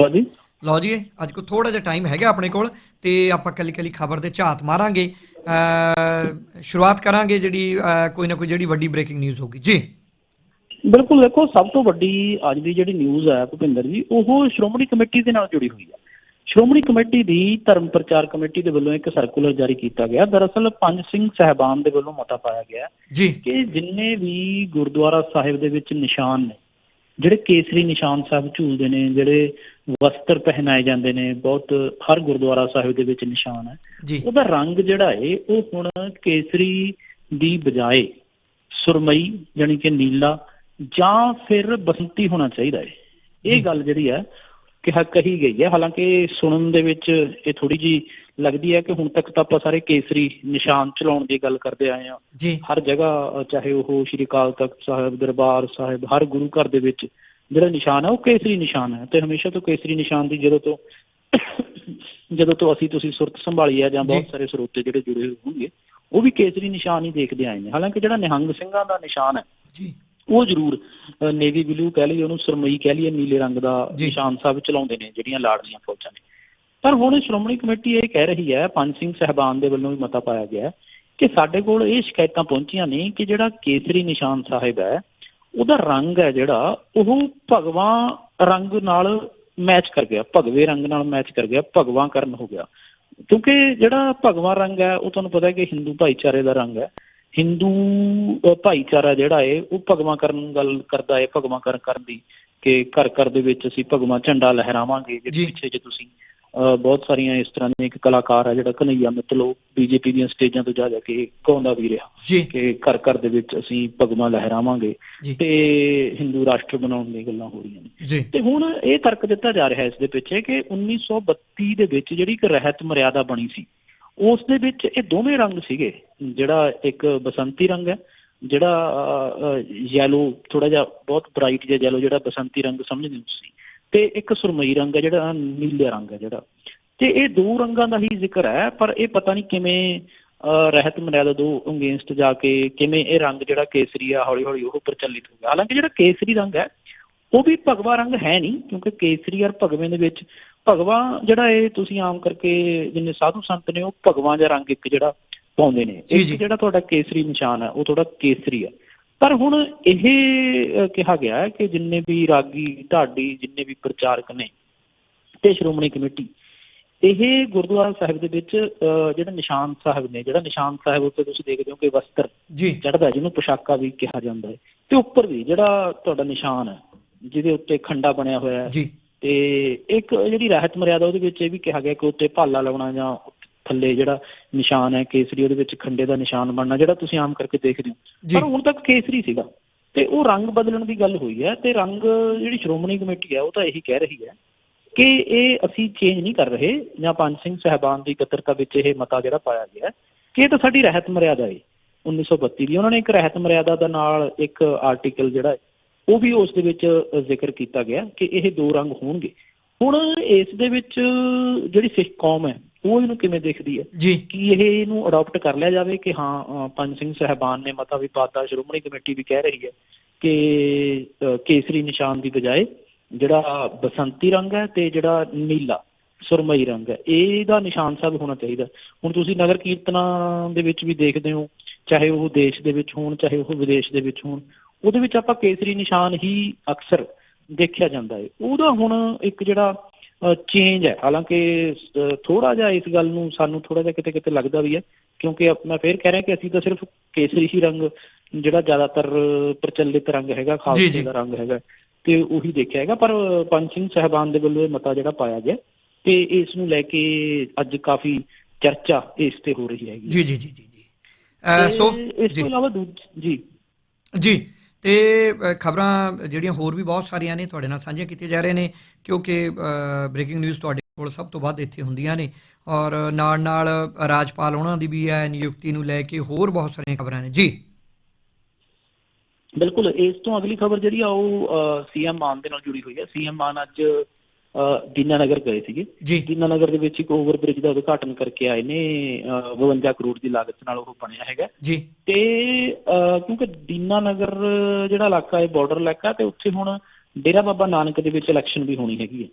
ਲਓ ਜੀ। ਲਓ ਜੀ ਅੱਜ ਕੋ ਥੋੜਾ ਜਿਹਾ ਟਾਈਮ ਹੈਗਾ ਆਪਣੇ ਕੋਲ ਤੇ ਆਪਾਂ ਕੱਲੀ ਕੱਲੀ ਖਬਰ ਦੇ ਝਾਤ ਮਾਰਾਂਗੇ। ਸ਼ੁਰੂਆਤ ਕਰਾਂਗੇ ਜਿਹੜੀ ਕੋਈ ਨਾ ਕੋਈ ਜਿਹੜੀ ਵੱਡੀ ਬ੍ਰੇਕਿੰਗ ਨਿਊਜ਼ ਹੋਗੀ ਜੀ। ਬਿਲਕੁਲ ਦੇਖੋ ਸਭ ਤੋਂ ਵੱਡੀ ਅੱਜ ਦੀ ਜਿਹੜੀ ਨਿਊਜ਼ ਹੈ ਭੁਪਿੰਦਰ ਜੀ ਉਹ ਸ਼੍ਰੋਮਣੀ ਕਮੇਟੀ ਦੇ ਨਾਲ ਜੁੜੀ ਹੋਈ ਹੈ। ਸ਼੍ਰੋਮਣੀ ਕਮੇਟੀ ਦੀ ਧਰਮ ਪ੍ਰਚਾਰ ਕਮੇਟੀ ਦੇ ਵੱਲੋਂ ਇੱਕ ਸਰਕੂਲਰ ਜਾਰੀ ਕੀਤਾ ਗਿਆ। ਦਰਅਸਲ ਪੰਜ ਸਿੰਘ ਸਹਿਬਾਨ ਦੇ ਵੱਲੋਂ ਮਤਾ ਪਾਇਆ ਗਿਆ ਜੀ। ਕਿ ਜਿੰਨੇ ਵੀ ਗੁਰਦੁਆਰਾ ਸਾਹਿਬ ਦੇ ਵਿੱਚ ਨਿਸ਼ਾਨ ਨੇ ਜਿਹੜੇ ਕੇਸਰੀ ਨਿਸ਼ਾਨ ਸਾਹਿਬ ਝੂਲਦੇ ਨੇ ਜਿਹੜੇ ਵਸਤਰ ਪਹਿਨਾਏ ਜਾਂਦੇ ਨੇ ਬਹੁਤ ਹਰ ਗੁਰਦੁਆਰਾ ਸਾਹਿਬ ਦੇ ਵਿੱਚ ਨਿਸ਼ਾਨ ਹੈ। ਉਹਦਾ ਰੰਗ ਜਿਹੜਾ ਏ ਉਹ ਹੁਣ ਕੇਸਰੀ ਦੀ ਬਜਾਏ ਸੁਰਮਈ ਯਾਨੀ ਕਿ ਨੀਲਾ ਜਾਂ ਫਿਰ ਬਸੰਤੀ ਹੋਣਾ ਚਾਹੀਦਾ ਏ। ਇਹ ਗੱਲ ਜਿਹੜੀ ਹੈ ਕਿ ਕਹੀ ਗਈ ਹੈ। ਹਾਲਾਂਕਿ ਸੁਣਨ ਦੇ ਵਿੱਚ ਇਹ ਥੋੜੀ ਜੀ ਲੱਗਦੀ ਹੈ ਕਿ ਹੁਣ ਤੱਕ ਤਾਂ ਆਪਾਂ ਸਾਰੇ ਕੇਸਰੀ ਨਿਸ਼ਾਨ ਚਲਾਉਣ ਦੀ ਗੱਲ ਕਰਦੇ ਆਏ ਜੀ। ਹਰ ਜਗ੍ਹਾ ਚਾਹੇ ਉਹ ਸ਼੍ਰੀ ਅਕਾਲ ਤਖਤ ਸਾਹਿਬ ਦਰਬਾਰ ਸਾਹਿਬ ਹਰ ਗੁਰੂ ਘਰ ਦੇ ਵਿੱਚ ਜਿਹੜਾ ਨਿਸ਼ਾਨ ਹੈ ਉਹ ਕੇਸਰੀ ਨਿਸ਼ਾਨ ਹੈ ਤੇ ਹਮੇਸ਼ਾ ਤੋਂ ਕੇਸਰੀ ਨਿਸ਼ਾਨ ਦੀ ਜਦੋਂ ਤੋਂ ਜਦੋਂ ਤੋਂ ਅਸੀਂ ਤੁਸੀਂ ਸੁਰਤ ਸੰਭਾਲੀ ਹੈ ਜਾਂ ਬਹੁਤ। ਸਾਰੇ ਸਰੋਤੇ ਜਿਹੜੇ ਜੁੜੇ ਹੋਏ ਹੋਣਗੇ ਉਹ ਵੀ ਕੇਸਰੀ ਨਿਸ਼ਾਨ ਹੀ ਦੇਖਦੇ ਆਏ ਨੇ ਹਾਲਾਂਕਿ ਜਿਹੜਾ ਨਿਹੰਗ ਸਿੰਘਾਂ ਦਾ ਨਿਸ਼ਾਨ ਹੈ ਜੀ ਉਹ ਜ਼ਰੂਰ ਨੇਵੀ ਬਲੂ ਕਹਿ ਲਈਏ ਉਹਨੂੰ ਸਰਮਈ ਕਹਿ ਲਈਏ ਨੀਲੇ ਰੰਗ ਦਾ। ਨਿਸ਼ਾਨ ਸਾਹਿਬ ਚਲਾਉਂਦੇ ਨੇ ਜਿਹੜੀਆਂ ਲਾੜਲੀਆਂ ਫੌਜਾਂ ਨੇ ਪਰ ਹੁਣ ਸ਼੍ਰੋਮਣੀ ਕਮੇਟੀ ਇਹ ਕਹਿ ਰਹੀ ਹੈ ਪੰਜ ਸਿੰਘ ਸਹਿਬਾਨ ਦੇ ਵੱਲੋਂ ਵੀ ਮਤਾ ਪਾਇਆ ਗਿਆ ਕਿ ਸਾਡੇ ਕੋਲ ਇਹ ਸ਼ਿਕਾਇਤਾਂ ਪਹੁੰਚੀਆਂ ਨੇ ਕਿ ਜਿਹੜਾ ਕੇਸਰੀ ਨਿਸ਼ਾਨ ਸਾਹਿਬ ਹੈ ਉਹਦਾ ਰੰਗ ਹੈ ਜਿਹੜਾ ਉਹ ਭਗਵਾ ਰੰਗ ਨਾਲ ਮੈਚ ਕਰ ਗਿਆ ਭਗਵੇ ਰੰਗ ਨਾਲ ਮੈਚ ਕਰ ਗਿਆ ਭਗਵਾ ਕਰਨ ਹੋ ਗਿਆ ਕਿਉਂਕਿ ਜਿਹੜਾ ਭਗਵਾ ਰੰਗ ਹੈ ਉਹ ਤੁਹਾਨੂੰ ਪਤਾ ਹੈ ਕਿ ਹਿੰਦੂ ਭਾਈਚਾਰੇ ਦਾ ਰੰਗ ਹੈ ਹਿੰਦੂ ਭਾਈਚਾਰਾ ਜਿਹੜਾ ਹੈ ਉਹ ਭਗਵਾ ਕਰਨ ਗੱਲ ਕਰਦਾ ਹੈ ਭਗਵਾ ਕਰਨ ਕਰਨ ਦੀ ਕਿ ਘਰ ਘਰ ਦੇ ਵਿੱਚ ਅਸੀਂ ਭਗਵਾ ਝੰਡਾ ਲਹਿਰਾਵਾਂਗੇ। ਜਿਹੜੇ ਪਿੱਛੇ ਜੇ ਤੁਸੀਂ ਬਹੁਤ ਸਾਰੀਆਂ ਇਸ ਤਰ੍ਹਾਂ ਦੇ ਇੱਕ ਕਲਾਕਾਰ ਹੈ ਜਿਹੜਾ ਕਨਈਆ ਮਿੱਤਲੋ ਬੀਜੇਪੀ ਦੀਆਂ ਸਟੇਜਾਂ ਤੋਂ ਜਾ ਜਾ ਕੇ ਗਾਉਂਦਾ ਵੀ ਰਿਹਾ। ਕਿ ਘਰ ਘਰ ਦੇ ਵਿੱਚ ਅਸੀਂ ਭਗਵਾ ਲਹਿਰਾਵਾਂਗੇ ਤੇ ਹਿੰਦੂ ਰਾਸ਼ਟਰ ਬਣਾਉਣ ਦੀ ਗੱਲਾਂ ਹੋ ਰਹੀਆਂ ਨੇ। ਤੇ ਹੁਣ ਇਹ ਤਰਕ ਦਿੱਤਾ ਜਾ ਰਿਹਾ ਇਸ ਦੇ ਪਿੱਛੇ ਕਿ 1932 ਦੇ ਵਿੱਚ ਜਿਹੜੀ ਇੱਕ ਰਹਿਤ ਮਰਿਆਦਾ ਬਣੀ ਸੀ ਉਸ ਦੇ ਵਿੱਚ ਇਹ ਦੋਵੇਂ ਰੰਗ ਸੀਗੇ। ਜਿਹੜਾ ਇੱਕ ਬਸੰਤੀ ਰੰਗ ਹੈ ਜਿਹੜਾ ਯੈਲੋ ਥੋੜਾ ਜਿਹਾ ਬਹੁਤ ਬ੍ਰਾਈਟ ਜਿਹਾ ਯੈਲੋ ਜਿਹੜਾ ਬਸੰਤੀ ਰੰਗ ਸਮਝਦੇ ਹੋ ਤੁਸੀਂ ਤੇ ਇੱਕ ਸੁਰਮਈ ਰੰਗ ਹੈ ਜਿਹੜਾ ਨੀਲੇ ਰੰਗ ਹੈ ਜਿਹੜਾ। ਤੇ ਇਹ ਦੋ ਰੰਗਾਂ ਦਾ ਹੀ ਜ਼ਿਕਰ ਹੈ ਪਰ ਇਹ ਪਤਾ ਨਹੀਂ ਕਿਵੇਂ ਰਹਿਤ ਮਰਿਆਦਾ ਦੋ ਅਗੇਂਸਟ ਜਾ ਕੇ ਕਿਵੇਂ ਇਹ ਰੰਗ ਜਿਹੜਾ ਕੇਸਰੀ ਆ ਹੌਲੀ ਹੌਲੀ ਉਹ ਪ੍ਰਚਲਿਤ ਹੋ ਗਿਆ। ਹਾਲਾਂਕਿ ਜਿਹੜਾ ਕੇਸਰੀ ਰੰਗ ਹੈ ਉਹ ਵੀ ਭਗਵਾ ਰੰਗ ਹੈ ਨਹੀਂ ਕਿਉਂਕਿ ਕੇਸਰੀ ਔਰ ਭਗਵੇਂ ਦੇ ਵਿੱਚ ਭਗਵਾ ਜਿਹੜਾ ਇਹ ਤੁਸੀਂ ਆਮ ਕਰਕੇ ਜਿੰਨੇ ਸਾਧੂ ਸੰਤ ਨੇ ਉਹ ਭਗਵਾ ਜਿਹਾ ਰੰਗ ਇੱਕ ਜਿਹੜਾ ਪਾਉਂਦੇ ਨੇ। ਜੀ, ਇੱਕ ਜੀ। ਜਿਹੜਾ ਤੁਹਾਡਾ ਕੇਸਰੀ ਨਿਸ਼ਾਨ ਹੈ ਉਹ ਥੋੜਾ ਕੇਸਰੀ ਹੈ। ਪਰ ਹੁਣ ਇਹ ਕਿਹਾ ਗਿਆ ਹੈ ਕਿ ਜਿੰਨੇ ਵੀ ਰਾਗੀ ਢਾਡੀ ਜਿੰਨੇ ਵੀ ਪ੍ਰਚਾਰਕ ਨੇ ਤੇ ਸ਼੍ਰੋਮਣੀ ਕਮੇਟੀ ਇਹ ਗੁਰਦੁਆਰਾ ਸਾਹਿਬ ਦੇ ਵਿੱਚ ਜਿਹੜਾ ਨਿਸ਼ਾਨ ਸਾਹਿਬ ਨੇ ਜਿਹੜਾ ਨਿਸ਼ਾਨ ਸਾਹਿਬ ਉੱਤੇ ਤੁਸੀਂ ਦੇਖਦੇ ਹੋ ਕਿ ਵਸਤਰ ਚੜਦਾ ਜਿਹਨੂੰ ਪੋਸ਼ਾਕਾ ਵੀ ਕਿਹਾ ਜਾਂਦਾ ਹੈ ਤੇ ਉੱਪਰ ਵੀ ਜਿਹੜਾ ਤੁਹਾਡਾ ਨਿਸ਼ਾਨ ਹੈ ਜਿਹਦੇ ਉੱਤੇ ਖੰਡਾ ਬਣਿਆ ਹੋਇਆ ਹੈ ਤੇ ਇੱਕ ਜਿਹੜੀ ਰਹਿਤ ਮਰਿਆਦਾ ਉਹਦੇ ਵਿੱਚ ਇਹ ਵੀ ਕਿਹਾ ਗਿਆ ਕਿ ਉੱਤੇ ਭਾਲਾ ਲਾਉਣਾ ਜਾਂ ਥੱਲੇ ਜਿਹੜਾ ਨਿਸ਼ਾਨ ਹੈ ਕੇਸਰੀ ਉਹਦੇ ਵਿੱਚ ਖੰਡੇ ਦਾ ਨਿਸ਼ਾਨ ਬਣਨਾ ਜਿਹੜਾ ਤੁਸੀਂ ਆਮ ਕਰਕੇ ਦੇਖਦੇ ਹੋ। ਪਰ ਹੁਣ ਤੱਕ ਕੇਸਰੀ ਸੀਗਾ। ਤੇ ਉਹ ਰੰਗ ਬਦਲਣ ਦੀ ਗੱਲ ਹੋਈ ਹੈ ਤੇ ਰੰਗ ਜਿਹੜੀ ਸ਼੍ਰੋਮਣੀ ਕਮੇਟੀ ਹੈ ਉਹ ਤਾਂ ਇਹੀ ਕਹਿ ਰਹੀ ਹੈ ਕਿ ਇਹ ਅਸੀਂ ਚੇਂਜ ਨਹੀਂ ਕਰ ਰਹੇ ਜਾਂ ਪੰਜ ਸਿੰਘ ਸਹਿਬਾਨ ਦੀ ਇਕੱਤਰਤਾ ਵਿੱਚ ਇਹ ਮਤਾ ਜਿਹੜਾ ਪਾਇਆ ਗਿਆ ਹੈ ਕਿ ਇਹ ਤਾਂ ਸਾਡੀ ਰਹਿਤ ਮਰਿਆਦਾ ਹੈ। 1932 ਦੀ ਉਹਨਾਂ ਨੇ ਇੱਕ ਰਹਿਤ ਮਰਿਆਦਾ ਦਾ ਨਾਲ ਇੱਕ ਆਰਟੀਕਲ ਜਿਹੜਾ ਉਹ ਵੀ ਉਸ ਦੇ ਵਿੱਚ ਜ਼ਿਕਰ ਕੀਤਾ ਗਿਆ ਕਿ ਇਹ ਦੋ ਰੰਗ ਹੋਣਗੇ। ਹੁਣ ਇਸ ਦੇ ਵਿੱਚ ਜਿਹੜੀ ਸਿੱਖ ਕੌਮ ਹੈ ਉਹ ਇਹਨੂੰ ਕਿਵੇਂ ਦੇਖਦੀ ਹੈ? ਕਿ ਇਹ ਇਹਨੂੰ ਅਡਾਪਟ ਕਰ ਲਿਆ ਜਾਵੇ ਕਿ ਹਾਂ ਪੰਜ ਸਿੰਘ ਸਹਿਬਾਨ ਨੇ ਮਤਾ ਵੀ ਪਾਤਾ ਸ਼੍ਰੋਮਣੀ ਕਮੇਟੀ ਵੀ ਕਹਿ ਰਹੀ ਹੈ ਕਿ ਕੇਸਰੀ ਨਿਸ਼ਾਨ ਦੀ ਬਜਾਏ ਜਿਹੜਾ ਬਸੰਤੀ ਰੰਗ ਹੈ ਤੇ ਜਿਹੜਾ ਨੀਲਾ ਸੁਰਮਈ ਰੰਗ ਹੈ ਇਹਦਾ ਨਿਸ਼ਾਨ ਸਾਹਿਬ ਹੋਣਾ ਚਾਹੀਦਾ। ਹੁਣ ਤੁਸੀਂ ਨਗਰ ਕੀਰਤਨਾਂ ਦੇ ਵਿੱਚ ਵੀ ਦੇਖਦੇ ਹੋ ਚਾਹੇ ਉਹ ਦੇਸ਼ ਦੇ ਵਿੱਚ ਹੋਣ ਚਾਹੇ ਉਹ ਵਿਦੇਸ਼ ਦੇ ਵਿੱਚ ਹੋਣ ਉਹਦੇ ਵਿੱਚ ਆਪਾਂ ਕੇਸਰੀ ਨਿਸ਼ਾਨ ਹੀ ਅਕਸਰ ਦੇਖਿਆ ਜਾਂਦਾ ਹੈ। ਉਹਦਾ ਹੁਣ ਇੱਕ ਜਿਹੜਾ ਚੇਂਜ ਹੈ। ਹਾਲਾਂਕਿ ਥੋੜਾ ਜਿਹਾ ਇਸ ਗੱਲ ਨੂੰ ਸਾਨੂੰ ਥੋੜਾ ਜਿਹਾ ਕਿਤੇ ਕਿਤੇ ਲੱਗਦਾ ਵੀ ਹੈ ਕਿਉਂਕਿ ਮੈਂ ਫੇਰ ਕਹਿ ਰਿਹਾ ਕਿ ਅਸੀਂ ਤਾਂ ਸਿਰਫ ਕੇਸਰੀ ਹੀ ਰੰਗ ਜਿਹੜਾ ਜ਼ਿਆਦਾਤਰ ਪ੍ਰਚਲਿਤ ਰੰਗ ਹੈਗਾ ਖਾਲਸੇ। ਦਾ ਰੰਗ ਹੈਗਾ ਤੇ ਉਹੀ ਦੇਖਿਆ ਹੈਗਾ। ਪਰ ਪੰਜ ਸਿੰਘ ਸਹਿਬਾਨ ਦੇ ਵੱਲੋਂ ਇਹ ਮਤਾ ਜਿਹੜਾ ਪਾਇਆ ਗਿਆ ਤੇ ਇਸ ਨੂੰ ਲੈ ਕੇ ਅੱਜ ਕਾਫੀ ਚਰਚਾ ਇਸ ਤੇ ਹੋ ਰਹੀ ਹੈਗੀ ਜੀ ਜੀ ਜੀ ਜੀ ਸੋ ਇਸ ਤੋਂ ਇਲਾਵਾ ਜੀ। ਜੀ। ਤੇ ਖਬਰਾਂ ਜਿਹੜੀਆਂ ਹੋਰ ਵੀ ਬਹੁਤ ਸਾਰੀਆਂ ਨੇ ਤੁਹਾਡੇ ਨਾਲ ਸਾਂਝੀਆਂ ਕੀਤੀਆਂ ਜਾ ਰਹੀਆਂ ਨੇ, ਕਿਉਂਕਿ ਬ੍ਰੇਕਿੰਗ ਨਿਊਜ਼ ਤੁਹਾਡੇ ਕੋਲ ਸਭ ਤੋਂ ਵੱਧ ਇੱਥੇ ਹੁੰਦੀਆਂ ਨੇ ਔਰ ਨਾਲ ਨਾਲ ਰਾਜਪਾਲ ਉਹਨਾਂ ਦੀ ਵੀ ਹੈ ਨਿਯੁਕਤੀ ਨੂੰ ਲੈ ਕੇ ਹੋਰ ਬਹੁਤ ਸਾਰੀਆਂ ਖਬਰਾਂ ਨੇ। ਜੀ। ਬਿਲਕੁਲ, ਇਸ ਤੋਂ ਅਗਲੀ ਖਬਰ ਜਿਹੜੀ ਆ ਉਹ ਸੀਐਮ ਮਾਨ ਦੇ ਨਾਲ ਜੁੜੀ ਹੋਈ ਹੈ। ਸੀਐਮ ਮਾਨ ਅੱਜ ਦੀਨਾਨਗਰ ਗਏ ਸੀਗੇ। ਜੀ। ਦੀਨਾਨਗਰ ਦੇ ਵਿੱਚ ਇੱਕ ਓਵਰ ਬ੍ਰਿਜ ਦਾ ਉਦਘਾਟਨ ਕਰਕੇ ਆਏ ਨੇ ਅ, 52 ਕਰੋੜ ਦੀ ਲਾਗਤ ਨਾਲ ਉਹ ਬਣਿਆ ਹੈਗਾ। ਜੀ। ਤੇ ਕਿਉਂਕਿ ਦੀਨਾਨਗਰ ਜਿਹੜਾ ਇਲਾਕਾ ਹੈ ਬਾਰਡਰ ਇਲਾਕਾ ਤੇ ਉੱਥੇ ਹੁਣ ਡੇਰਾ ਬਾਬਾ ਨਾਨਕ ਦੇ ਵਿੱਚ ਇਲੈਕਸ਼ਨ ਵੀ ਹੋਣੀ ਹੈਗੀ ਹੈ।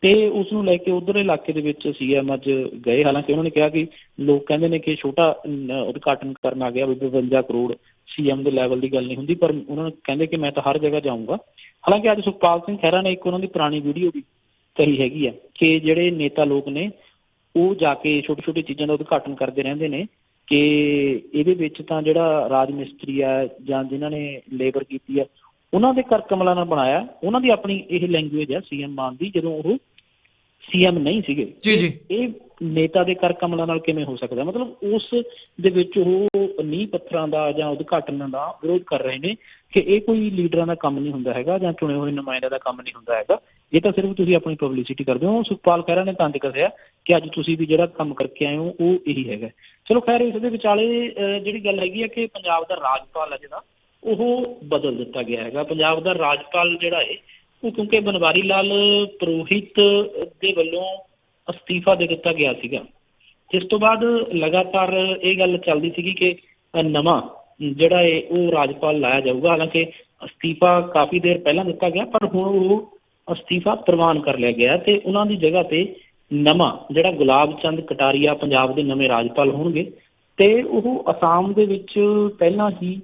ਤੇ ਉਸ ਨੂੰ ਲੈ ਕੇ ਉਧਰ ਇਲਾਕੇ ਦੇ ਵਿੱਚ ਸੀਐਮ ਅੱਜ ਗਏ। ਹਾਲਾਂਕਿ ਉਹਨਾਂ ਨੇ ਕਿਹਾ ਕਿ ਲੋਕ ਕਹਿੰਦੇ ਨੇ ਕਿ ਛੋਟਾ ਅਮ, ਉਦਘਾਟਨ ਕਰਨ ਆ ਗਿਆ ਵੀ 52 ਕਰੋੜ ਸੀਐਮ ਦੇ ਲੈਵਲ ਦੀ ਗੱਲ ਨਹੀਂ ਹੁੰਦੀ ਪਰ ਉਹਨਾਂ ਨੇ ਕਹਿੰਦੇ ਕਿ ਮੈਂ ਤਾਂ ਹਰ ਜਗ੍ਹਾ ਜਾਊਂਗਾ। ਹਾਲਾਂਕਿ ਅੱਜ ਸੁਖਪਾਲ ਸਿੰਘ ਖਹਿਰਾ ਨੇ ਇੱਕ ਉਹਨਾਂ ਦੀ ਪੁਰਾਣੀ ਵੀਡੀਓ ਵੀ ਕਹੀ ਹੈਗੀ ਆ ਕਿ ਜਿਹੜੇ ਨੇਤਾ ਲੋਕ ਨੇ ਉਹ ਜਾ ਕੇ ਛੋਟੀ ਛੋਟੀ ਚੀਜ਼ਾਂ ਦਾ ਉਦਘਾਟਨ ਕਰਦੇ ਰਹਿੰਦੇ ਨੇ ਕਿ ਇਹਦੇ ਵਿੱਚ ਤਾਂ ਜਿਹੜਾ ਰਾਜ ਮਿਸਤਰੀ ਆ ਜਾਂ ਜਿਨ੍ਹਾਂ ਨੇ ਲੇਬਰ ਕੀਤੀ ਆ ਉਹਨਾਂ ਦੇ ਕਰ ਕਮਲਾਂ ਨਾਲ ਬਣਾਇਆ ਉਹਨਾਂ ਦੀ ਆਪਣੀ ਇਹ ਲੈਂਗੁਏਜ ਆ ਸੀਐਮ ਮਾਨ ਦੀ ਜਦੋਂ ਉਹ ਸੀਐਮ ਨਹੀਂ ਸੀਗੇ। ਜੀ ਜੀ। ਇਹ ਨੇਤਾ ਦੇ ਕਰ ਕਮਲਾਂ ਨਾਲ ਕਿਵੇਂ ਹੋ ਸਕਦਾ? ਮਤਲਬ ਉਸ ਦੇ ਵਿੱਚ ਉਹ ਨੀਂਹ ਪੱਥਰਾਂ ਦਾ ਜਾਂ ਉਦਘਾਟਨਾਂ ਦਾ ਵਿਰੋਧ ਕਰ ਰਹੇ ਨੇ ਕਿ ਇਹ ਕੋਈ ਲੀਡਰਾਂ ਦਾ ਕੰਮ ਨਹੀਂ ਹੁੰਦਾ ਹੈਗਾ ਜਾਂ ਚੁਣੇ ਹੋਏ ਨੁਮਾਇੰਦਿਆਂ ਦਾ ਕੰਮ ਨਹੀਂ ਹੁੰਦਾ ਹੈਗਾ। ਇਹ ਤਾਂ ਸਿਰਫ ਤੁਸੀਂ ਆਪਣੀ ਪਬਲਿਸਿਟੀ ਕਰਦੇ ਹੋ। ਸੁਖਪਾਲ ਖਹਿਰਾ ਨੇ ਤਾਂ ਦੱਸਿਆ ਕਿ ਅੱਜ ਤੁਸੀਂ ਵੀ ਜਿਹੜਾ ਕੰਮ ਕਰਕੇ ਆਏ ਹੋ ਉਹ ਇਹੀ ਹੈਗਾ। ਚਲੋ ਖੈਰ ਇਸ ਦੇ ਵਿਚਾਲੇ ਅਹ, ਜਿਹੜੀ ਗੱਲ ਹੈਗੀ ਹੈ ਕਿ ਪੰਜਾਬ ਦਾ ਰਾਜਪਾਲ ਹੈ ਜਿਹੜਾ ਉਹ ਬਦਲ ਦਿੱਤਾ ਗਿਆ ਹੈਗਾ। ਪੰਜਾਬ ਦਾ ਰਾਜਪਾਲ ਜਿਹੜਾ ਹੈ ਉਹ ਕਿਉਂਕਿ ਬਨਵਾਰੀ ਲਾਲ ਪ੍ਰੋਹਿਤ ਦੇ ਵੱਲੋਂ ਅਸਤੀਫਾ ਦੇ ਦਿੱਤਾ ਗਿਆ ਸੀਗਾ। ਜਿਸ ਤੋਂ ਬਾਅਦ ਲਗਾਤਾਰ ਇਹ ਗੱਲ ਚੱਲਦੀ ਸੀਗੀ ਕਿ ਨਵਾਂ ਜਿਹੜਾ ਹੈ ਉਹ ਰਾਜਪਾਲ ਲਾਇਆ ਜਾਊਗਾ ਹਾਲਾਂਕਿ ਅਸਤੀਫਾ ਕਾਫੀ ਦੇਰ ਪਹਿਲਾਂ ਦਿੱਤਾ ਗਿਆ ਪਰ ਹੁਣ ਉਹ ਅਸਤੀਫਾ ਪ੍ਰਵਾਨ ਕਰ ਲਿਆ ਗਿਆ ਤੇ ਉਹਨਾਂ ਦੀ ਜਗ੍ਹਾ ਤੇ ਨਵਾਂ ਜਿਹੜਾ ਗੁਲਾਬ ਚੰਦ ਕਟਾਰੀਆ ਪੰਜਾਬ ਦੇ ਨਵੇਂ ਰਾਜਪਾਲ ਹੋਣਗੇ ਤੇ ਉਹ ਅਸਾਮ ਦੇ ਵਿੱਚ ਪਹਿਲਾਂ ਹੀ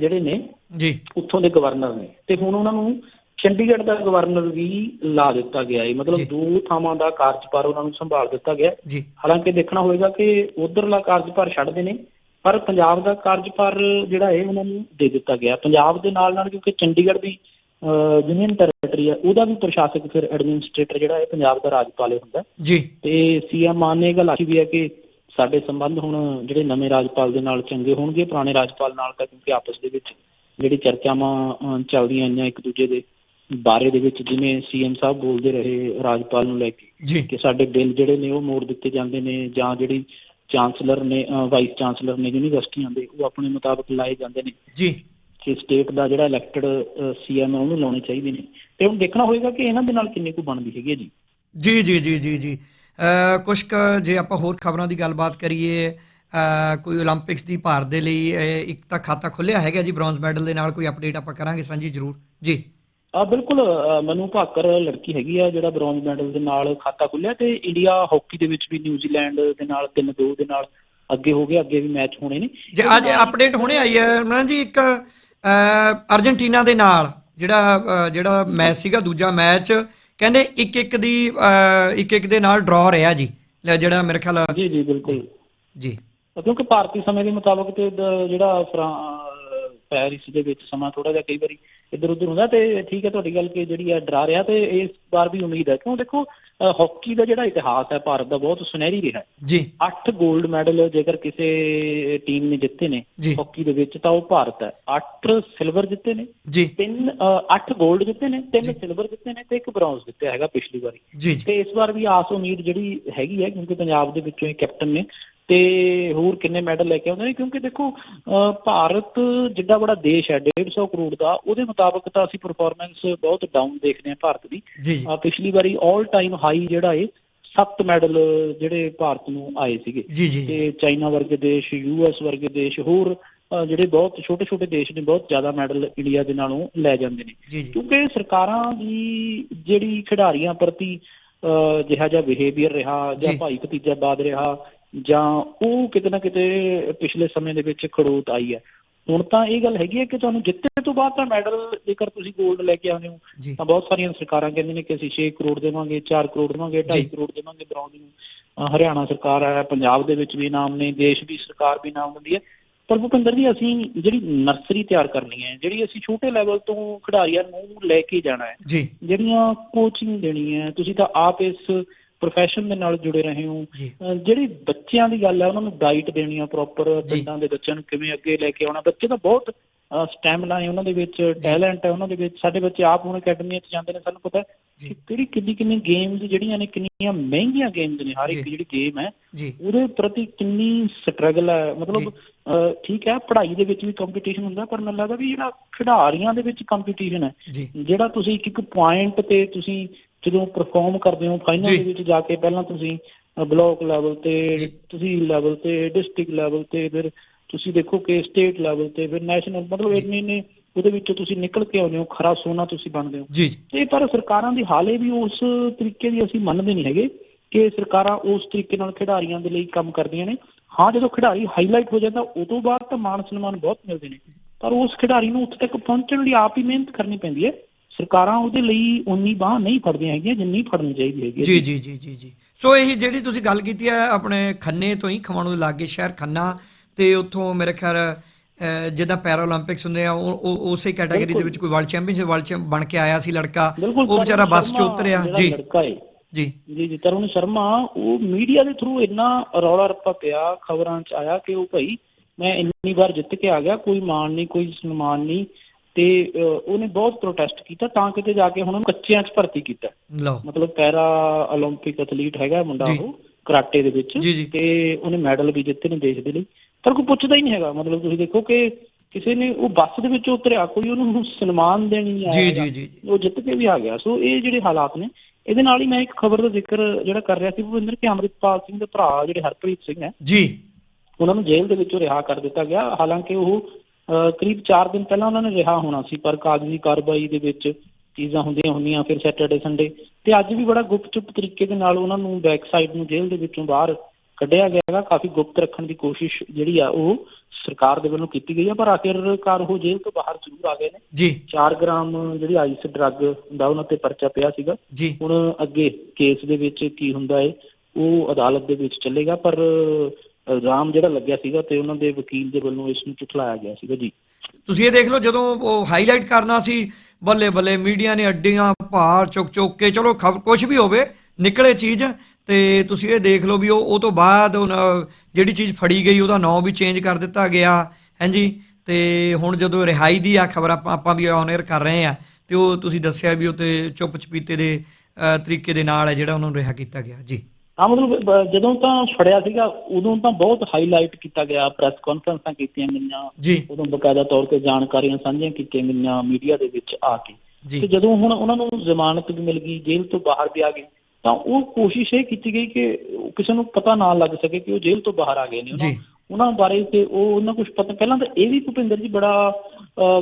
ਜਿਹੜੇ ਨੇ ਜੀ। ਉੱਥੋਂ ਦੇ ਗਵਰਨਰ ਨੇ। ਤੇ ਹੁਣ ਉਹਨਾਂ ਨੂੰ ਚੰਡੀਗੜ੍ਹ ਦਾ ਗਵਰਨਰ ਵੀ ਲਾ ਦਿੱਤਾ ਗਿਆ ਹੈ। ਮਤਲਬ ਦੋ ਥਾਵਾਂ ਦਾ ਕਾਰਜਭਾਰ ਉਹਨਾਂ ਨੂੰ ਸੰਭਾਲ ਦਿੱਤਾ ਗਿਆ ਹੈ। ਹਾਲਾਂਕਿ ਦੇਖਣਾ ਹੋਏਗਾ ਕਿ ਉਧਰਲਾ ਕਾਰਜਭਾਰ ਛੱਡਦੇ ਨੇ ਪਰ ਪੰਜਾਬ ਦਾ ਕਾਰਜਭਾਰ ਜਿਹੜਾ ਹੈ ਉਹਨਾਂ ਨੂੰ ਦੇ ਦਿੱਤਾ ਗਿਆ ਪੰਜਾਬ ਦੇ ਨਾਲ ਨਾਲ ਕਿਉਂਕਿ ਚੰਡੀਗੜ੍ਹ ਵੀ ਯੂਨੀਅਨ ਟੈਰੀਟਰੀ ਹੈ ਉਹਦਾ ਵੀ ਪ੍ਰਸ਼ਾਸਕ ਫਿਰ ਐਡਮਿਨਿਸਟ੍ਰੇਟਰ ਜਿਹੜਾ ਹੈ ਪੰਜਾਬ ਦਾ ਰਾਜਪਾਲ ਹੁੰਦਾ। ਜੀ ਤੇ ਸੀਐਮ ਮਾਨ ਨੇ ਗੱਲ ਆਖੀ ਵੀ ਹੈ ਕਿ ਸਾਡੇ ਸੰਬੰਧ ਹੁਣ ਜਿਹੜੇ ਨਵੇਂ ਰਾਜਪਾਲ ਦੇ ਨਾਲ ਚੰਗੇ ਹੋਣਗੇ ਪੁਰਾਣੇ ਰਾਜਪਾਲ ਨਾਲ ਤਾਂ ਕਿਉਂਕਿ ਆਪਸ ਦੇ ਵਿੱਚ ਜਿਹੜੀ ਚਰਚਾਵਾਂ ਚੱਲਦੀਆਂ ਆਈਆਂ ਇੱਕ ਦੂਜੇ ਦੇ ਬਾਰੇ ਦੇ ਵਿੱਚ ਜਿਵੇਂ ਸੀਐਮ ਸਾਹਿਬ ਬੋਲਦੇ ਰਹੇ ਰਾਜਪਾਲ ਨੂੰ ਲੈ ਕੇ ਕਿ ਸਾਡੇ ਬਿੱਲ ਜਿਹੜੇ ਨੇ ਉਹ ਮੋੜ ਦਿੱਤੇ ਜਾਂਦੇ ਨੇ ਜਾਂ ਜਿਹੜੀ ਚਾਂਸਲਰ ਨੇ ਵਾਈਸ ਚਾਂਸਲਰ ਨੇ ਯੂਨੀਵਰਸਿਟੀਆਂ ਦੇ ਉਹ ਆਪਣੇ ਮੁਤਾਬਕ ਲਾਏ ਜਾਂਦੇ ਨੇ। ਜੀ। ਕਿ ਸਟੇਟ ਦਾ ਜਿਹੜਾ ਇਲੈਕਟਡ ਸੀਐਮ ਉਹਨੂੰ ਲਾਉਣੇ ਚਾਹੀਦੇ ਨੇ। ਤੇ ਹੁਣ ਦੇਖਣਾ ਹੋਏਗਾ ਕਿ ਇਹਨਾਂ ਦੇ ਨਾਲ ਕਿੰਨੀ ਕੁ ਬਣਦੀ ਹੈਗੀ ਜੀ। ਜੀ ਜੀ ਜੀ ਜੀ ਜੀ। ਕੁਝ ਜੇ ਆਪਾਂ ਹੋਰ ਖਬਰਾਂ ਦੀ ਗੱਲਬਾਤ ਕਰੀਏ ਕੋਈ 올림픽ਸ ਦੀ ਭਾਰ ਦੇ ਲਈ ਇੱਕ ਤਾਂ ਖਾਤਾ ਖੁੱਲਿਆ ਹੈਗਾ ਜੀ ਬ੍ਰੌਂਜ਼ ਮੈਡਲ ਦੇ ਨਾਲ ਕੋਈ ਅਪਡੇਟ ਆਪਾਂ ਕਰਾਂਗੇ ਸਾਂਝੀ ਜ਼ਰੂਰ। ਜੀ। ਆ ਬਿਲਕੁਲ ਅ, ਮਨੂ ਭਾਕਰ ਲੜਕੀ ਹੈਗੀ ਆ ਜਿਹੜਾ ਬ੍ਰੌਂਜ਼ ਮੈਡਲ ਦੇ ਨਾਲ ਖਾਤਾ ਖੁੱਲਿਆ ਤੇ ਇੰਡੀਆ ਹਾਕੀ ਦੇ ਵਿੱਚ ਵੀ ਨਿਊਜ਼ੀਲੈਂਡ ਦੇ ਨਾਲ 3-2 ਦੇ ਨਾਲ ਅੱਗੇ ਹੋ ਗਿਆ ਅੱਗੇ ਵੀ ਮੈਚ ਹੋਣੇ ਨੇ। ਜੇ ਅੱਜ ਅਪਡੇਟ ਹੁਣੇ ਆਈ ਹੈ ਇਮਰਾਨ ਜੀ ਇੱਕ ਅਰਜਨਟੀਨਾ ਦੇ ਨਾਲ ਜਿਹੜਾ ਜਿਹੜਾ ਮੈਚ ਸੀਗਾ ਦੂਜਾ ਮੈਚ ਕਹਿੰਦੇ ਇੱਕ ਇੱਕ ਦੀ ਇੱਕ ਇੱਕ ਦੇ ਨਾਲ ਡਰਾ ਰਿਹਾ ਜੀ ਲੈ ਜਿਹੜਾ ਮੇਰੇ ਖਿਆਲ ਜੀ ਜੀ ਬਿਲਕੁਲ। ਜੀ। ਕਿਉਂਕਿ ਭਾਰਤੀ ਸਮੇਂ ਦੇ ਮੁਤਾਬਕ ਤੇ ਦ- ਜਿਹੜਾ ਫਰਾਂ- ਪੈਰਿਸ ਦੇ ਵਿੱਚ ਸਮਾਂ ਥੋੜਾ ਜਿਹਾ ਕਈ ਵਾਰੀ ਇੱਧਰ ਉੱਧਰ ਹੁੰਦਾ ਤੇ ਠੀਕ ਹੈ ਤੁਹਾਡੀ ਗੱਲ ਕਿ ਜਿਹੜੀ ਆ ਡਰਾ ਰਿਹਾ ਤੇ ਇਸ ਵਾਰ ਵੀ ਉਮੀਦ ਹੈ। ਕਿਉਂ? ਦੇਖੋ ਹਾਕੀ ਦਾ ਜਿਹੜਾ ਇਤਿਹਾਸ ਹੈ ਭਾਰਤ ਦਾ ਬਹੁਤ ਸੁਨਹਿਰੀ ਰਿਹਾ ਹੈ। ਜੀ। 8 골ਡ ਮੈਡਲ ਜੇਕਰ ਕਿਸੇ ਟੀਮ ਨੇ ਜਿੱਤੇ ਨੇ। ਹਾਕੀ ਦੇ ਵਿੱਚ ਤਾਂ ਉਹ ਭਾਰਤ ਹੈ। 8 ਸਿਲਵਰ ਜਿੱਤੇ ਨੇ। ਜੀ। ਤਿੰਨ 8 골ਡ ਜਿੱਤੇ ਨੇ ਤਿੰਨ ਸਿਲਵਰ ਜਿੱਤੇ ਨੇ ਤੇ ਇੱਕ ਬ੍ਰੌਂਜ਼ ਜਿੱਤਿਆ ਹੈਗਾ ਪਿਛਲੀ ਵਾਰੀ। ਤੇ ਇਸ ਵਾਰ ਵੀ ਆਸ ਉਮੀਦ ਜਿਹੜੀ ਹੈਗੀ ਹੈ ਕਿਉਂਕਿ ਪੰਜਾਬ ਦੇ ਵਿੱਚੋਂ ਹੀ ਕੈਪਟਨ ਨੇ ਤੇ ਹੋਰ ਕਿੰਨੇ ਮੈਡਲ ਲੈ ਕੇ ਆਉਂਦੇ ਨੇ? ਕਿਉਂਕਿ ਦੇਖੋ ਭਾਰਤ ਜਿੱਡਾ ਬੜਾ ਦੇਸ਼ ਹੈ 150 ਕਰੋੜ ਦਾ ਉਹਦੇ ਮੁਤਾਬਕ ਤਾਂ ਅਸੀਂ ਪਰਫਾਰਮੈਂਸ ਬਹੁਤ ਡਾਊਨ ਦੇਖਦੇ ਹਾਂ ਭਾਰਤ ਦੀ। ਪਿਛਲੀ ਵਾਰੀ 올 ਟਾਈਮ ਹਾਈ ਜਿਹੜਾ ਏ 7 ਮੈਡਲ ਜਿਹੜੇ ਭਾਰਤ ਨੂੰ ਆਏ ਸੀਗੇ। ਤੇ ਚਾਈਨਾ ਵਰਗੇ ਦੇਸ਼ ਯੂਐਸ ਵਰਗੇ ਦੇਸ਼ ਹੋਰ ਜਿਹੜੇ ਬਹੁਤ ਛੋਟੇ ਛੋਟੇ ਦੇਸ਼ ਨੇ ਬਹੁਤ ਜ਼ਿਆਦਾ ਮੈਡਲ ਇੰਡੀਆ ਦੇ ਨਾਲੋਂ ਲੈ ਜਾਂਦੇ ਨੇ। ਕਿਉਂਕਿ ਸਰਕਾਰਾਂ ਦੀ ਜਿਹੜੀ ਖਿਡਾਰੀਆਂ ਪ੍ਰਤੀ ਅਹ, ਜਿਹਾ ਬਿਹੇਵੀਅਰ ਰਿਹਾ ਜਾਂ। ਭਾਈ ਭਤੀਜਾਵਾਦ ਰਿਹਾ ਜਾਂ ਉਹ ਕਿਤੇ ਨਾ ਕਿਤੇ ਪਿਛਲੇ ਸਮੇਂ ਦੇ ਵਿੱਚ ਖੜੋਤ ਆਈ ਹੈ। ਹੁਣ ਤਾਂ ਇਹ ਗੱਲ ਹੈਗੀ ਹੈ ਕਿ ਤੁਹਾਨੂੰ ਜਿੱਤੇ ਤੋਂ ਬਾਅਦ ਤਾਂ ਮੈਡਲ ਜੇਕਰ ਤੁਸੀਂ 골ਡ ਲੈ ਕੇ ਆਉਂਦੇ ਹੋ ਤਾਂ ਬਹੁਤ ਸਾਰੀਆਂ ਸਰਕਾਰਾਂ ਕਹਿੰਦੇ ਨੇ ਕਿ ਅਸੀਂ 6 ਕਰੋੜ ਦੇਵਾਂਗੇ 4 ਕਰੋੜ ਦੇਵਾਂਗੇ 2.5 ਜੀ। ਕਰੋੜ ਦੇਵਾਂਗੇ ਬ੍ਰੌਂਜ਼ ਨੂੰ ਹਰਿਆਣਾ ਸਰਕਾਰ ਹੈ ਪੰਜਾਬ ਦੇ ਵਿੱਚ ਵੀ ਇਨਾਮ ਨੇ ਦੇਸ਼ ਦੀ ਸਰਕਾਰ ਵੀ ਇਨਾਮ ਦਿੰਦੀ ਹੈ। ਪਰ ਭੁਪਿੰਦਰ ਜੀ ਅਸੀਂ ਜਿਹੜੀ ਨਰਸਰੀ ਤਿਆਰ ਕਰਨੀ ਹੈ ਜਿਹੜੀ ਅਸੀਂ ਛੋਟੇ ਲੈਵਲ ਤੋਂ ਖਿਡਾਰੀਆਂ ਨੂੰ ਲੈ ਕੇ ਜਾਣਾ ਹੈ ਜਿਹੜੀਆਂ ਕੋਚਿੰਗ ਦੇਣੀ ਹੈ ਤੁਸੀਂ ਤਾਂ ਆਪ ਇਸ ਪ੍ਰੋਫੈਸ਼ਨ ਦੇ ਨਾਲ ਜੁੜੇ ਰਹੇ ਹੋ ਜਿਹੜੀ ਬੱਚਿਆਂ ਦੀ ਗੱਲ ਹੈ ਉਹਨਾਂ ਨੂੰ ਡਾਈਟ ਦੇਣੀ ਆ ਪ੍ਰੋਪਰ। ਪਿੰਡਾਂ ਦੇ ਬੱਚਿਆਂ ਨੂੰ ਕਿਵੇਂ ਅੱਗੇ ਲੈ ਕੇ ਆਉਣਾ ਬੱਚੇ ਤਾਂ ਬਹੁਤ ਸਟੈਮਿਨਾ ਹੈ ਉਹਨਾਂ ਦੇ ਵਿੱਚ ਟੈਲੈਂਟ ਹੈ ਉਹਨਾਂ ਦੇ ਵਿੱਚ ਸਾਡੇ ਬੱਚੇ ਆਪ ਹੁਣ ਅਕੈਡਮੀਆਂ 'ਚ ਜਾਂਦੇ ਨੇ ਸਾਨੂੰ ਪਤਾ। ਕਿ ਕਿਹੜੀ ਕਿੰਨੀ ਕਿੰਨੀ ਗੇਮਸ ਜਿਹੜੀਆਂ ਨੇ ਕਿੰਨੀਆਂ ਮਹਿੰਗੀਆਂ ਗੇਮਸ ਨੇ ਹਰ ਇੱਕ। ਜਿਹੜੀ ਗੇਮ ਹੈ ਉਹਦੇ ਪ੍ਰਤੀ ਕਿੰਨੀ ਸਟਰਗਲ ਹੈ। ਮਤਲਬ ਠੀਕ ਹੈ ਪੜ੍ਹਾਈ ਦੇ ਵਿੱਚ ਵੀ ਕੰਪੀਟੀਸ਼ਨ ਹੁੰਦਾ ਪਰ ਮੈਨੂੰ ਲੱਗਦਾ ਵੀ ਜਿਹੜਾ ਖਿਡਾਰੀਆਂ ਦੇ ਵਿੱਚ ਕੰਪੀਟੀਸ਼ਨ ਹੈ ਜਿਹੜਾ ਤੁਸੀਂ ਇੱਕ ਇੱਕ ਪੁਆਇੰਟ ਤੇ ਤੁਸੀਂ ਜਦੋਂ ਪਰਫਾਰਮ ਕਰਦੇ ਹੋ ਫਾਈਨਲ। ਦੇ ਵਿੱਚ ਜਾ ਕੇ ਪਹਿਲਾਂ ਤੁਸੀਂ ਬਲਾਕ ਲੈਵਲ ਤੇ। ਤੁਸੀਂ ਲੈਵਲ ਤੇ ਡਿਸਟ੍ਰਿਕਟ ਲੈਵਲ ਤੇ ਫਿਰ ਤੁਸੀਂ ਦੇਖੋ ਕਿ ਸਟੇਟ ਲੈਵਲ ਤੇ ਫਿਰ ਨੈਸ਼ਨਲ ਮਤਲਬ ਇੰਨੇ ਨੇ ਉਹਦੇ ਵਿੱਚੋਂ ਤੁਸੀਂ ਨਿਕਲ ਕੇ ਆਉਂਦੇ ਹੋ ਖਰਾ ਸੋਨਾ ਤੁਸੀਂ ਬਣਦੇ ਹੋ। ਜੀ ਤੇ ਪਰ ਸਰਕਾਰਾਂ ਦੀ ਹਾਲੇ ਵੀ ਉਸ ਤਰੀਕੇ ਦੀ ਅਸੀਂ ਮੰਨਦੇ ਨਹੀਂ ਹੈਗੇ ਕਿ ਸਰਕਾਰਾਂ ਉਸ ਤਰੀਕੇ ਨਾਲ ਖਿਡਾਰੀਆਂ ਦੇ ਲਈ ਕੰਮ ਕਰਦੀਆਂ ਨੇ। ਹਾਂ ਜਦੋਂ ਖਿਡਾਰੀ ਹਾਈਲਾਈਟ ਹੋ ਜਾਂਦਾ ਉਦੋਂ ਬਾਅਦ ਤਾਂ ਮਾਣ ਸਨਮਾਨ ਬਹੁਤ ਮਿਲਦੇ ਨੇ। ਪਰ ਉਸ ਖਿਡਾਰੀ ਨੂੰ ਉੱਥੇ ਤੱਕ ਪਹੁੰਚਣ ਲਈ ਆਪ ਹੀ ਮਿਹਨਤ ਕਰਨੀ ਪੈਂਦੀ ਹੈ। ਸਰਕਾਰਾਂ ਉਹਦੇ ਲਈ ਉਨੀ ਬਾਹ ਨਹੀਂ ਫੜਦੀਆਂ ਹੈਗੀਆਂ ਜਿੰਨੀ ਫੜਨੀ ਚਾਹੀਦੀ ਹੈਗੀ ਜੀ ਜੀ ਜੀ ਜੀ ਜੀ। ਸੋ ਇਹ ਜਿਹੜੀ ਤੁਸੀਂ ਗੱਲ ਕੀਤੀ ਹੈ ਆਪਣੇ ਖੰਨੇ ਤੋਂ ਹੀ ਖਮਾਣੋਂ ਦੇ ਲਾਗੇ ਸ਼ਹਿਰ ਖੰਨਾ ਤੇ ਉੱਥੋਂ ਮੇਰੇ ਖਿਆਲ ਜਿੱਦਾਂ ਪੈਰਾਲੰਪਿਕਸ ਹੁੰਦੇ ਆ ਉਹ ਉਸੇ ਕੈਟਾਗਰੀ ਦੇ ਵਿੱਚ ਕੋਈ ਵਰਲਡ ਚੈਂਪੀਅਨਸ਼ਿਪ ਵਰਲਡ ਚੈਂਪ ਬਣ ਕੇ ਆਇਆ ਸੀ ਲੜਕਾ। ਉਹ ਵਿਚਾਰਾ ਬੱਸ 'ਚ ਉਤਰਿਆ। ਜੀ। ਜੀ। ਜੀ ਜੀ ਤਰੁਣ ਸ਼ਰਮਾ ਉਹ ਮੀਡੀਆ ਦੇ ਥਰੂ ਇੰਨਾ ਰੌਲਾ ਰੱਪਾ ਪਿਆ ਖਬਰਾਂ 'ਚ ਆਇਆ ਕਿ ਉਹ ਭਾਈ ਮੈਂ ਇੰਨੀ ਵਾਰ ਜਿੱਤ ਕੇ ਆ ਗਿਆ ਕੋਈ ਮਾਣ ਨਹੀਂ ਕੋਈ ਸਨਮਾਨ ਨਹੀਂ। ਤੇ ਅਹ, ਉਹਨੇ ਬਹੁਤ ਪ੍ਰੋਟੈਸਟ ਕੀਤਾ ਤਾਂ ਕਿਤੇ ਜਾ ਕੇ ਹੁਣ ਉਹਨੂੰ ਕੱਚਿਆਂ 'ਚ ਭਰਤੀ ਕੀਤਾ ਲਓ ਮਤਲਬ ਪੈਰਾ 올림픽 ਐਥਲੀਟ ਹੈਗਾ ਮੁੰਡਾ ਜੀ। ਉਹ ਕਰਾਟੇ ਦੇ ਵਿੱਚ ਜੀ, ਜੀ। ਤੇ ਉਹਨੇ ਮੈਡਲ ਵੀ ਜਿੱਤੇ ਨੇ ਦੇਸ਼ ਦੇ ਲਈ ਪਰ ਕੋਈ ਪੁੱਛਦਾ ਹੀ ਨਹੀਂ ਹੈਗਾ ਮਤਲਬ ਤੁਸੀਂ ਦੇਖੋ ਕਿ ਕਿਸੇ ਨੇ ਉਹ ਬੱਸ ਦੇ ਵਿੱਚ ਉਤਰਿਆ ਕੋਈ ਉਹਨੂੰ ਸਨਮਾਨ ਦੇਣ ਨਹੀਂ ਆਇਆ ਜੀ ਹੈਗਾ। ਜੀ ਜੀ ਜੀ। ਉਹ ਜਿੱਤ ਕੇ ਵੀ ਆ ਗਿਆ ਸੋ ਇਹ ਜਿਹੜੇ ਹਾਲਾਤ ਨੇ ਇਹਦੇ ਨਾਲ ਹੀ ਮੈਂ ਇੱਕ ਖਬਰ ਦਾ ਜ਼ਿਕਰ ਜਿਹੜਾ ਕਰ ਰਿਹਾ ਸੀ ਭੁਪਿੰਦਰ ਕਿ ਅੰਮ੍ਰਿਤਪਾਲ ਸਿੰਘ ਦੇ ਭਰਾ ਜਿਹੜੇ ਹਰਪ੍ਰੀਤ ਸਿੰਘ ਹੈ ਜੀ ਉਹਨਾਂ ਨੂੰ ਜੇਲ੍ਹ ਦੇ ਵਿੱਚੋਂ ਰਿਹਾ ਕਰ ਦਿੱਤਾ ਗਿਆ ਹਾਲਾਂਕਿ ਉਹ ਅਹ, ਕਰੀਬ 4 ਦਿਨ ਪਹਿਲਾਂ ਉਹਨਾਂ ਨੇ ਰਿਹਾ ਹੋਣਾ ਸੀ ਪਰ ਕਾਗਜ਼ੀ ਕਾਰਵਾਈ ਦੇ ਵਿੱਚ ਚੀਜ਼ਾਂ ਹੁੰਦੀਆਂ ਹੁੰਦੀਆਂ ਫਿਰ ਸੈਟਰਡੇ ਸੰਡੇ ਤੇ ਅੱਜ ਵੀ ਬੜਾ ਗੁਪਚੁਪ ਤਰੀਕੇ ਦੇ ਨਾਲ ਉਹਨਾਂ ਨੂੰ ਬੈਕ ਸਾਈਡ ਨੂੰ ਜੇਲ੍ਹ ਦੇ ਵਿੱਚੋਂ ਬਾਹਰ ਕੱਢਿਆ ਗਿਆ ਹੈਗਾ। ਕਾਫੀ ਗੁਪਤ ਰੱਖਣ ਦੀ ਕੋਸ਼ਿਸ਼ ਜਿਹੜੀ ਆ ਉਹ ਸਰਕਾਰ ਦੇ ਵੱਲੋਂ ਕੀਤੀ ਗਈ ਆ ਪਰ ਆਖਿਰਕਾਰ ਉਹ ਜੇਲ੍ਹ ਤੋਂ ਬਾਹਰ ਜ਼ਰੂਰ ਆ ਗਏ ਨੇ। ਜੀ। 4 ਗ੍ਰਾਮ ਜਿਹੜੀ ਆਈਸ ਡਰੱਗ ਦਾ ਉਹਨਾਂ ਤੇ ਪਰਚਾ ਪਿਆ ਸੀਗਾ। ਹੁਣ ਅੱਗੇ ਕੇਸ ਦੇ ਵਿੱਚ ਕੀ ਹੁੰਦਾ ਹੈ ਉਹ ਅਦਾਲਤ ਦੇ ਵਿੱਚ ਚੱਲੇਗਾ ਪਰ ਇਲਜ਼ਾਮ ਜਿਹੜਾ ਲੱਗਿਆ ਸੀਗਾ ਤੇ ਉਹਨਾਂ ਦੇ ਵਕੀਲ ਦੇ ਵੱਲੋਂ ਇਸ ਨੂੰ ਝੁਠਲਾਇਆ ਗਿਆ ਸੀਗਾ ਜੀ। ਤੁਸੀਂ ਇਹ ਦੇਖ ਲਓ ਜਦੋਂ ਉਹ ਹਾਈਲਾਈਟ ਕਰਨਾ ਸੀ ਬੱਲੇ ਬੱਲੇ ਮੀਡੀਆ ਨੇ ਅੱਡੀਆਂ ਭਾਰ ਚੁੱਕ ਚੁੱਕ ਕੇ ਚਲੋ ਖਬਰ ਕੁਝ ਵੀ ਹੋਵੇ ਨਿਕਲੇ ਚੀਜ਼ ਤੇ ਤੁਸੀਂ ਇਹ ਦੇਖ ਲਓ ਵੀ ਉਹ ਉਹ ਤੋਂ ਬਾਅਦ ਹੁਣ, ਜਿਹੜੀ ਚੀਜ਼ ਫੜੀ ਗਈ ਉਹਦਾ ਨਾਂ ਵੀ ਚੇਂਜ ਕਰ ਦਿੱਤਾ ਗਿਆ ਹਾਂਜੀ ਤੇ ਹੁਣ ਜਦੋਂ ਰਿਹਾਈ ਦੀ ਆ ਖਬਰ ਆਪਾਂ ਆਪਾਂ ਵੀ ਔਨ 에ਅਰ ਕਰ ਰਹੇ ਆ ਤੇ ਉਹ ਤੁਸੀਂ ਦੱਸਿਆ ਵੀ ਉਹ ਤੇ ਚੁੱਪ ਚਪੀਤੇ ਦੇ ਤਰੀਕੇ ਦੇ ਨਾਲ ਹੈ ਜਿਹੜਾ ਉਹਨਾਂ ਨੂੰ ਰਿਹਾ ਕੀਤਾ ਗਿਆ ਜੀ। ਹਾਂ ਮਤਲਬ ਜਦੋਂ ਤਾਂ ਫੜਿਆ ਸੀਗਾ ਉਦੋਂ ਤਾਂ ਬਹੁਤ ਹਾਈਲਾਈਟ ਕੀਤਾ ਗਿਆ ਪ੍ਰੈਸ ਕਾਨਫਰੰਸਾਂ ਕੀਤੀਆਂ ਗਈਆਂ ਉਦੋਂ ਬਕਾਇਦਾ ਤੌਰ ਤੇ ਜਾਣਕਾਰੀਆਂ ਸਾਂਝੀਆਂ ਕੀਤੀਆਂ ਗਈਆਂ ਮੀਡੀਆ ਦੇ ਵਿੱਚ ਆ ਕੇ। ਤੇ ਜਦੋਂ ਹੁਣ ਉਹਨਾਂ ਨੂੰ ਜ਼ਮਾਨਤ ਵੀ ਮਿਲ ਗਈ ਜੇਲ੍ਹ ਤੋਂ ਬਾਹਰ ਵੀ ਆ ਗਏ ਤਾਂ ਉਹ ਕੋਸ਼ਿਸ਼ ਇਹ ਕੀਤੀ ਗਈ ਕਿ ਕਿਸੇ ਨੂੰ ਪਤਾ ਨਾ ਲੱਗ ਸਕੇ ਕਿ ਉਹ ਜੇਲ੍ਹ ਤੋਂ ਬਾਹਰ ਆ ਗਏ ਨੇ। ਉਹਨਾਂ-। ਉਹਨਾਂ ਬਾਰੇ ਤੇ ਉਹ ਉਹਨਾਂ ਕੁਝ ਪਤਾ ਪਹਿਲਾਂ ਤਾਂ ਇਹ ਵੀ ਭੁਪਿੰਦਰ ਜੀ ਬੜਾ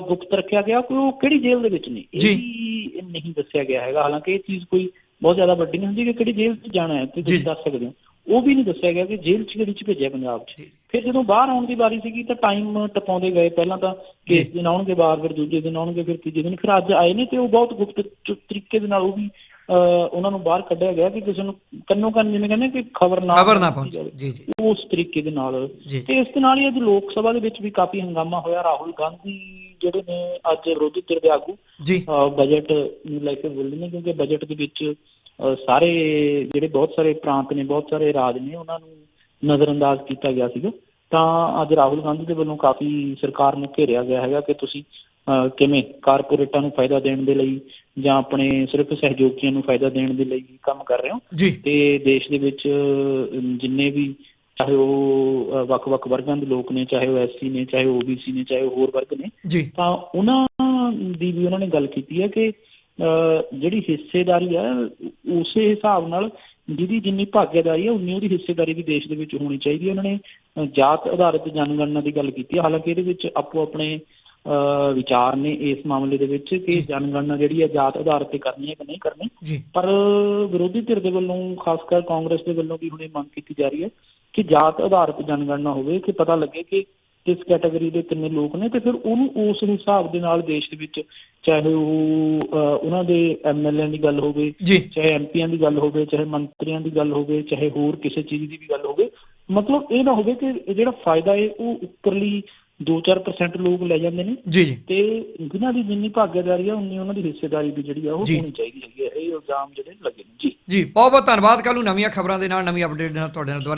ਗੁਪਤ ਰੱਖਿਆ ਗਿਆ ਕਿ ਉਹ ਕਿਹੜੀ ਜੇਲ੍ਹ ਦੇ ਵਿੱਚ ਨੇ। ਇਹ ਵੀ ਨਹੀਂ ਦੱਸਿਆ ਗਿਆ ਹੈਗਾ। ਹਾਲਾਂਕਿ ਇਹ ਚੀਜ਼ ਕੋਈ ਬਹੁਤ ਜ਼ਿਆਦਾ ਵੱਡੀ ਨਹੀਂ ਹੁੰਦੀ ਕਿ ਕਿਹੜੀ ਜੇਲ੍ਹ 'ਚ ਜਾਣਾ ਹੈ ਤੇ ਤੁਸੀਂ। ਦੱਸ ਸਕਦੇ ਹੋ ਉਹ ਵੀ ਨਹੀਂ ਦੱਸਿਆ ਗਿਆ ਕਿ ਜੇਲ੍ਹ 'ਚ ਕਿਹੜੀ 'ਚ ਭੇਜਿਆ ਪੰਜਾਬ 'ਚ। ਫਿਰ ਜਦੋਂ ਬਾਹਰ ਆਉਣ ਦੀ ਵਾਰੀ ਸੀਗੀ ਤਾਂ ਟਾਈਮ ਟਪਾਉਂਦੇ ਗਏ ਪਹਿਲਾਂ ਤਾਂ ਕੇਸ। ਦਿਨ ਆਉਣਗੇ ਬਾਹਰ ਫਿਰ ਦੂਜੇ ਦਿਨ ਆਉਣਗੇ ਫਿਰ ਤੀਜੇ ਦਿਨ ਫਿਰ ਅੱਜ ਆਏ ਨੇ ਤੇ ਉਹ ਬਹੁਤ ਗੁਪਤ ਤਰੀਕੇ ਦੇ ਨਾਲ ਉਹ ਵੀ ਉਹਨਾਂ ਨੂੰ ਬਾਹਰ ਕੱਢਿਆ ਗਿਆ ਕਿ ਕਿਸੇ ਨੂੰ ਕੰਨੋ ਕੰਨ ਜਿਵੇਂ ਕਹਿੰਦੇ ਕਿ ਖਬਰ ਨਾ ਖਬਰ ਨਾ ਪਹੁੰਚੀ ਜੀ ਜੀ। ਉਸ ਤਰੀਕੇ ਦੇ ਨਾਲ। ਤੇ ਇਸ ਦੇ ਨਾਲ ਹੀ ਅੱਜ ਲੋਕ ਸਭਾ ਦੇ ਵਿੱਚ ਵੀ ਕਾਫੀ ਹੰਗਾਮਾ ਹੋਇਆ। ਰਾਹੁਲ ਗਾਂਧੀ ਜਿਹੜੇ ਨੇ ਅੱਜ ਵਿਰੋਧੀ ਧਿਰ ਦੇ ਆਗੂ ਬਜਟ ਨੂੰ ਲੈ ਕੇ ਬੋਲੇ ਨੇ ਕਿਉਂਕਿ ਬਜਟ ਦੇ ਵਿੱਚ ਸਾਰੇ ਜਿਹੜੇ ਬਹੁਤ ਸਾਰੇ ਪ੍ਰਾਂਤ ਨੇ ਬਹੁਤ ਸਾਰੇ ਰਾਜ ਨੇ ਉਹਨਾਂ ਨੂੰ ਨਜ਼ਰਅੰਦਾਜ਼ ਕੀਤਾ ਗਿਆ ਸੀਗਾ। ਤਾਂ ਅੱਜ ਰਾਹੁਲ ਗਾਂਧੀ ਦੇ ਵੱਲੋਂ ਕਾਫੀ ਸਰਕਾਰ ਨੂੰ ਘੇਰਿਆ ਗਿਆ ਹੈਗਾ ਕਿ ਤੁਸੀਂ ਕਿਵੇਂ ਕਾਰਪੋਰੇਟਾਂ ਨੂੰ ਫਾਇਦਾ ਦੇਣ ਦੇ ਲਈ ਜਾਂ ਆਪਣੇ ਸਿਰਫ ਸਹਿਯੋਗੀਆਂ ਨੂੰ ਫਾਇਦਾ ਦੇਣ ਦੇ ਲਈ ਕੰਮ ਕਰ ਰਹੇ ਹੋ? ਤੇ ਦੇਸ਼ ਦੇ ਵਿੱਚ ਜਿੰਨੇ ਵੀ ਚਾਹੇ ਉਹ ਵੱਖ-ਵੱਖ ਵਰਗਾਂ ਦੇ ਲੋਕ ਨੇ ਚਾਹੇ ਉਹ ਐਸਸੀ ਨੇ ਚਾਹੇ ਉਹ ਓਬੀਸੀ ਨੇ ਚਾਹੇ ਹੋਰ ਵਰਗ ਨੇ ਤਾਂ ਉਹਨਾਂ ਦੀ ਵੀ ਉਹਨਾਂ ਨੇ ਗੱਲ ਕੀਤੀ ਹੈ ਕਿ ਜਿਹੜੀ ਹਿੱਸੇਦਾਰੀ ਹੈ ਉਸੇ ਹਿਸਾਬ ਨਾਲ ਜਿਹਦੀ ਜਿੰਨੀ ਭਾਗੀਦਾਰੀ ਹੈ ਉਨੀ ਉਹਦੀ ਹਿੱਸੇਦਾਰੀ ਵੀ ਦੇਸ਼ ਦੇ ਵਿੱਚ ਹੋਣੀ ਚਾਹੀਦੀ ਹੈ। ਉਹਨਾਂ ਨੇ ਜਾਤ ਆਧਾਰਿਤ ਜਨਗਣਨਾ ਦੀ ਗੱਲ ਕੀਤੀ ਹੈ। ਹਾਲਾਂਕਿ ਇਹਦੇ ਵਿੱਚ ਆਪੋ ਆਪਣੇ ਵਿਚਾਰ ਨੇ ਇਸ ਮਾਮਲੇ ਦੇ ਵਿੱਚ ਕਿ ਜਨਗਣਨਾ ਜਿਹੜੀ ਹੈ ਜਾਤ ਆਧਾਰਿਤ ਤੇ ਕਰਨੀ ਹੈ ਕਿ ਨਹੀਂ ਕਰਨੀ। ਪਰ ਵਿਰੋਧੀ ਧਿਰ ਦੇ ਵੱਲੋਂ ਖਾਸ ਕਰ ਕਾਂਗਰਸ ਦੇ ਵੱਲੋਂ ਵੀ ਹੁਣ ਮੰਗ ਕੀਤੀ ਜਾ ਰਹੀ ਹੈ ਕਿ ਜਾਤ ਆਧਾਰਿਤ ਜਨਗਣਨਾ ਹੋਵੇ ਕਿ ਪਤਾ ਲੱਗੇ ਕਿ ਕਿਸ ਕੈਟਾਗਰੀ ਦੇ ਕਿੰਨੇ ਲੋਕ ਨੇ ਤੇ ਫਿਰ ਉਹਨੂੰ ਉਸ ਹਿਸਾਬ ਦੇ ਨਾਲ ਦੇਸ਼ ਦੇ ਵਿੱਚ ਚਾਹੇ ਉਹ ਉਹਨਾਂ ਦੇ ਐਮਐਲਏ ਦੀ ਗੱਲ ਹੋਵੇ ਚਾਹੇ ਐਮਪੀਆਂ ਦੀ ਗੱਲ ਹੋਵੇ ਚਾਹੇ ਮੰਤਰੀਆਂ ਦੀ ਗੱਲ ਹੋਵੇ ਚਾਹੇ ਹੋਰ ਕਿਸੇ ਚੀਜ਼ ਦੀ ਵੀ ਗੱਲ ਹੋਵੇ ਮਤਲਬ ਇਹ ਨਾ ਹੋਵੇ ਕਿ ਜਿਹੜਾ ਫਾਇਦਾ ਹੈ ਉਹ ਉੱਪਰਲੀ 2-4% ਲੋਕ ਲੈ ਜਾਂਦੇ ਨੇ। ਜੀ ਜੀ। ਤੇ ਜਿਨ੍ਹਾਂ ਦੀ ਜਿੰਨੀ ਭਾਗੀਦਾਰੀ ਆ ਉਨੀ ਉਹਨਾਂ ਦੀ ਹਿੱਸੇਦਾਰੀ ਵੀ ਜਿਹੜੀ ਆ ਉਹ। ਹੋਣੀ ਚਾਹੀਦੀ ਹੈਗੀ ਹੈ ਇਹ ਇਲਜ਼ਾਮ ਜਿਹੜੇ ਲੱਗੇ ਨੇ। ਜੀ। ਜੀ ਬਹੁਤ ਬਹੁਤ ਧੰਨਵਾਦ। ਕੱਲ ਨੂੰ ਨਵੀਆਂ ਖਬਰਾਂ ਦੇ ਨਾਲ ਨਵੀਂ ਅਪਡੇਟ ਦੇ ਨਾਲ ਤੁਹਾਡੇ ਨਾਲ ਦੁਬਾਰਾ